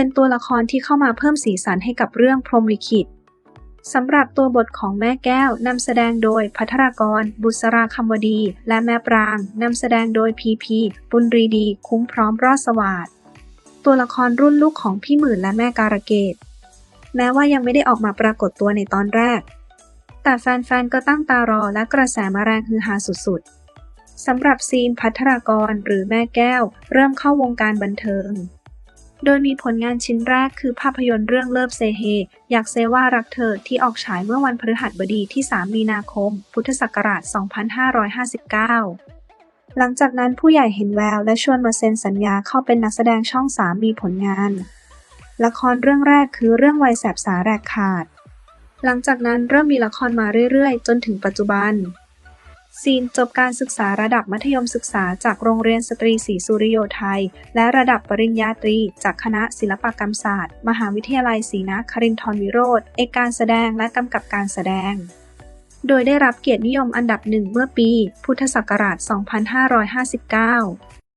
เป็นตัวละครที่เข้ามาเพิ่มสีสันให้กับเรื่องพรหมลิขิตสำหรับตัวบทของแม่แก้วนำแสดงโดยพัทรกร บุษราคำวดี และแม่ปรางนำแสดงโดยพีพีบุญรีดี คุ้มพร้อมรอดสวัสดตัวละครรุ่นลูกของพี่หมื่นและแม่การะเกดแม้ว่ายังไม่ได้ออกมาปรากฏตัวในตอนแรก แต่แฟนๆ ก็ตั้งตารอและกระแสมาแรงฮือฮาสุดๆสำหรับซีนพัทรกรหรือแม่แก้ว เริ่มเข้าวงการบันเทิง โดยมีผลงานชิ้นแรกคือภาพยนตร์เรื่องเลิฟเซเฮ อยากเซว่ารักเธอที่ออกฉายเมื่อวันพฤหัสบดีที่ 3 มีนาคม พุทธศักราช 2559 หลังจากนั้นผู้ใหญ่เห็นแววและชวนมาเซ็นสัญญาเข้าเป็นนักแสดงช่อง3มีผลงาน ละครเรื่องแรกคือเรื่องวัยแสบสาแรกขาด หลังจากนั้นเริ่มมีละครมาเรื่อยๆ จนถึงปัจจุบัน ซีนจบการศึกษาระดับมัธยมศึกษาจากโรงเรียนสตรีศรีสุริโยไทย และระดับปริญญาตรี จากคณะศิลปกรรมศาสตร์ มหาวิทยาลัยศรีนครินทรวิโรธเอกการแสดงและกำกับการแสดง โดยได้รับเกียรตินิยมอันดับหนึ่งเมื่อปี พุทธศักราช 2559